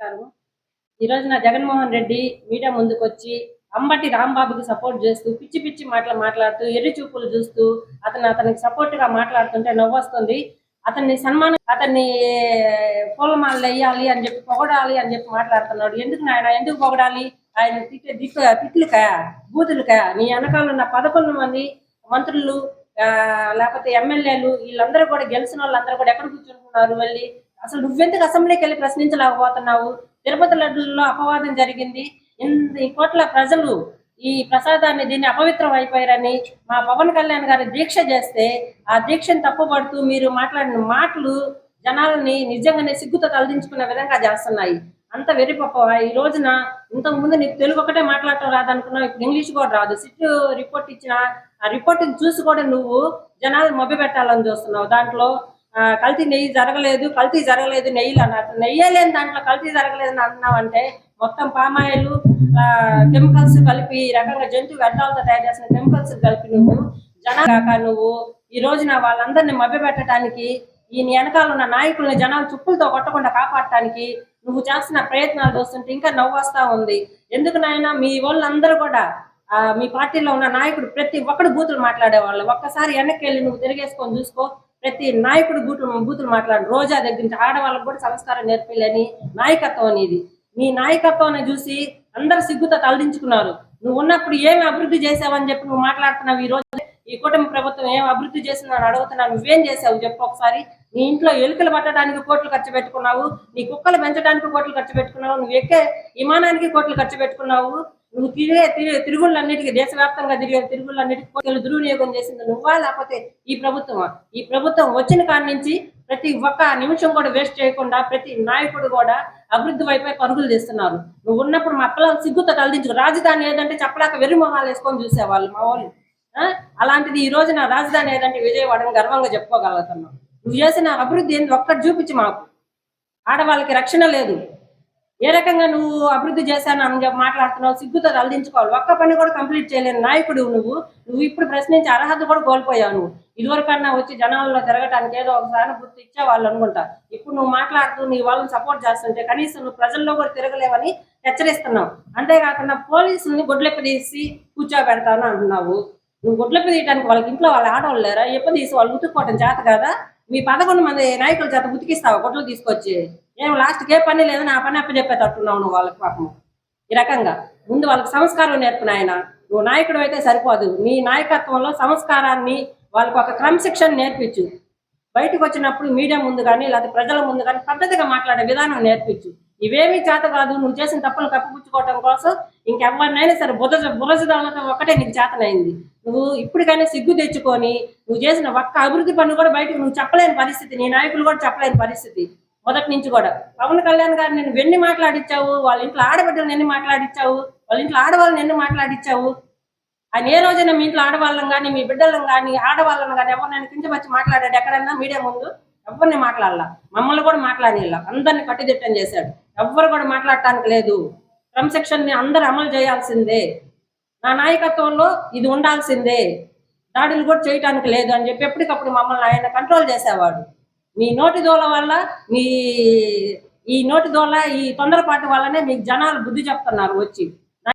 నమస్కారం ఈ రోజున జగన్మోహన్ రెడ్డి మీడియా ముందుకు వచ్చి అంబటి రాంబాబుకి సపోర్ట్ చేస్తూ పిచ్చి పిచ్చి మాటలు మాట్లాడుతూ ఎర్రి చూపులు చూస్తూ అతను అతనికి సపోర్ట్గా మాట్లాడుతుంటే నవ్వొస్తుంది. అతన్ని సన్మానం అతన్ని పూలమాలలు వేయాలి అని చెప్పి పొగడాలి అని చెప్పి మాట్లాడుతున్నాడు. ఎందుకు నాయన ఎందుకు పొగడాలి? ఆయన తిట్టే దిక్కు తిట్లుకా బూతులుకా? నీ వెనకాల ఉన్న పదకొండు మంది మంత్రులు ఆ, లేకపోతే ఎమ్మెల్యేలు వీళ్ళందరూ కూడా గెలిచిన వాళ్ళందరూ కూడా ఎక్కడ కూర్చుంటున్నారు వెళ్ళి అసలు నువ్వెందుకు అసెంబ్లీకి వెళ్ళి ప్రశ్నించలేకపోతున్నావు? తిరుపతి లడ్డుల్లో అపవాదం జరిగింది. ఇన్ని కోట్ల ప్రజలు ఈ ప్రసాదాన్ని దీన్ని అపవిత్రం అయిపోయారని మా పవన్ కళ్యాణ్ గారు దీక్ష చేస్తే ఆ దీక్షను తప్పుపడుతూ మీరు మాట్లాడిన మాటలు జనాలని నిజంగానే సిగ్గుతో తలదించుకునే విధంగా చేస్తున్నాయి. అంత వెరిపప్ప. ఈ రోజున ఇంతకు ముందు నీకు తెలుగు ఒకటే మాట్లాడటం రాదనుకున్నావు. ఇప్పుడు ఇంగ్లీష్ కూడా రాదు. సిట్ రిపోర్ట్ ఇచ్చిన ఆ రిపోర్ట్ చూసి కూడా నువ్వు జనాలు మభ్య పెట్టాలని చూస్తున్నావు. దాంట్లో కల్తీ నెయ్యి జరగలేదు కల్తీ జరగలేదు నెయ్యిలు అన్నట్టు. నెయ్యే లేని దాంట్లో కల్తీ జరగలేదు అని అన్నావు మొత్తం పామాయిల్ కెమికల్స్ కలిపి ఈ రకంగా జంతు వ్యర్థాలతో తయారు చేసిన కెమికల్స్ కలిపి నువ్వు జనాలు నువ్వు ఈ రోజున వాళ్ళందరినీ మభ్యపెట్టడానికి ఈ వెనకాల ఉన్న నాయకుల్ని జనాలు చుప్పులతో కొట్టకుండా కాపాడటానికి నువ్వు చేస్తున్న ప్రయత్నాలు చూస్తుంటే ఇంకా నవ్వొస్తా ఉంది. ఎందుకు నాయన? మీ వాళ్ళందరూ కూడా ఆ, మీ పార్టీలో ఉన్న నాయకుడు ప్రతి ఒక్కడు బూతులు మాట్లాడేవాళ్ళు. ఒక్కసారి వెనక్కి వెళ్ళి నువ్వు తిరిగేసుకొని చూసుకో. ప్రతి నాయకుడు బూతులు బూతులు మాట్లాడు రోజా దగ్గర నుంచి ఆడవాళ్ళకు కూడా సంస్కారం నేర్పిల్లని నాయకత్వం అనేది. నీ నాయకత్వాన్ని చూసి అందరు సిగ్గుతో తలదించుకున్నారు. నువ్వు ఉన్నప్పుడు ఏమి అభివృద్ధి చేసావని చెప్పి నువ్వు మాట్లాడుతున్నావు ఈ రోజు? ఈ కుటుంబ ప్రభుత్వం ఏం అభివృద్ధి చేసిందని అడుగుతున్నావు? నువ్వేం చేసావు చెప్పు ఒకసారి. నీ ఇంట్లో ఎలుకలు పట్టడానికి కోట్లు ఖర్చు పెట్టుకున్నావు. నీ కుక్కలు పెంచడానికి కోట్లు ఖర్చు పెట్టుకున్నావు. నువ్వు ఎక్కే విమానానికి కోట్లు ఖర్చు పెట్టుకున్నావు. నువ్వు తిరిగే తిరిగే తిరుగుళ్ళన్నిటికీ దేశవ్యాప్తంగా తిరిగే తిరుగుళ్ళన్నిటికీ కోట్లు దుర్వినియోగం చేసింది నువ్వా? లేకపోతే ఈ ప్రభుత్వమా? ఈ ప్రభుత్వం వచ్చిన కాడి నుంచి ప్రతి ఒక్క నిమిషం కూడా వేస్ట్ చేయకుండా ప్రతి నాయకుడు కూడా అభివృద్ధి వైపే పరుగులు తీస్తున్నారు. నువ్వు ఉన్నప్పుడు మా పిల్లలు సిగ్గుతో తలదించుకు. రాజధాని ఏదంటే చెప్పలేక వెర్రి మొహాలు వేసుకొని చూసేవాళ్ళు మా వాళ్ళు. ఆ? అలాంటిది ఈ రోజున రాజధాని ఏదంటే విజయవాడని గర్వంగా చెప్పుకోగలుగుతున్నాం. నువ్వు చేసిన అభివృద్ధి ఏంది? ఒక్కటి చూపించి మాకు. ఆడవాళ్ళకి రక్షణ లేదు. ఏ రకంగా నువ్వు అభివృద్ధి చేశాను అని మాట్లాడుతున్నావు సిగ్గుతో తలదించుకోవాలి. ఒక్క పని కూడా కంప్లీట్ చేయలేని నాయకుడు నువ్వు. నువ్వు ఇప్పుడు ప్రశ్నించే అర్హత కూడా కోల్పోయావు నువ్వు. ఇదివరకన్నా వచ్చి జనాల్లో తిరగటానికి ఏదో ఒకసారి గుర్తు ఇచ్చేవాళ్ళు అనుకుంటా. ఇప్పుడు నువ్వు మాట్లాడుతూ నీ వాళ్ళని సపోర్ట్ చేస్తుంటే కనీసం నువ్వు ప్రజల్లో కూడా తిరగలేవని హెచ్చరిస్తున్నావు. అంతేకాకుండా పోలీసుల్ని గొడ్లెప్ప తీసి కూర్చోబెడతాను అంటున్నావు. నువ్వు గొడ్లెప్ప తీయడానికి వాళ్ళకి ఇంట్లో వాళ్ళ ఆడవాళ్ళు లేరా? ఎప్ప తీసి వాళ్ళు ఉతుక్కోవటం చేత కదా? మీ పదకొండు మంది నాయకుల చేత ఉతికిస్తావా? కొట్లు తీసుకొచ్చి. ఏం లాస్ట్కి ఏ పని లేదని ఆ పని అప్పచెప్పేటట్టున్నావు నువ్వు వాళ్ళకి పాపం. ఈ రకంగా. ముందు వాళ్ళకి సంస్కారం నేర్పిన ఆయన. నువ్వు నాయకుడు అయితే సరిపోదు. నీ నాయకత్వంలో సంస్కారాన్ని వాళ్ళకి ఒక క్రమశిక్షణ నేర్పించు. బయటకు వచ్చినప్పుడు మీడియా ముందు కానీ లేకపోతే ప్రజల ముందు కానీ పద్ధతిగా మాట్లాడే విధానం నేర్పించు. ఇవేమీ చేత కాదు నువ్వు చేసిన తప్పులు కప్పిపుచ్చుకోవటం కోసం ఇంకెవరినైనా సరే బురజ బురజదాలతో ఒక్కటే నీకు చేతనైంది. నువ్వు ఇప్పటికైనా సిగ్గు తెచ్చుకొని నువ్వు చేసిన ఒక్క అభివృద్ధి పన్ను కూడా బయటకు నువ్వు చెప్పలేని పరిస్థితి నీ నాయకులు కూడా చెప్పలేని పరిస్థితి మొదటి నుంచి కూడా. పవన్ కళ్యాణ్ గారు నేను వెన్ని మాట్లాడిచ్చావు వాళ్ళ ఇంట్లో ఆడబిడ్డలు ఎన్ని మాట్లాడిచ్చావు వాళ్ళ ఇంట్లో ఆడవాళ్ళని ఎన్ని మాట్లాడిచ్చావు. ఆయన ఏ రోజైనా మీ ఇంట్లో ఆడవాళ్ళని కానీ మీ బిడ్డలను కానీ ఆడవాళ్ళని కానీ ఎవరినైనా వచ్చి మాట్లాడాడు ఎక్కడైనా మీడియా ముందు? ఎవరిని మాట్లాడాల? మమ్మల్ని కూడా మాట్లాడేలా అందరిని కట్టుదిట్టం చేశాడు. ఎవ్వరు కూడా మాట్లాడటానికి లేదు. క్రమశిక్షణని అందరూ అమలు చేయాల్సిందే. నా నాయకత్వంలో ఇది ఉండాల్సిందే. దాడులు కూడా చేయటానికి లేదు అని చెప్పి ఎప్పటికప్పుడు మమ్మల్ని ఆయన కంట్రోల్ చేసేవాడు. మీ నోటి దోల వల్ల మీ ఈ నోటి దోల ఈ తొందరపాటు వల్లనే మీకు జనాలు బుద్ధి చెప్తున్నారు వచ్చి.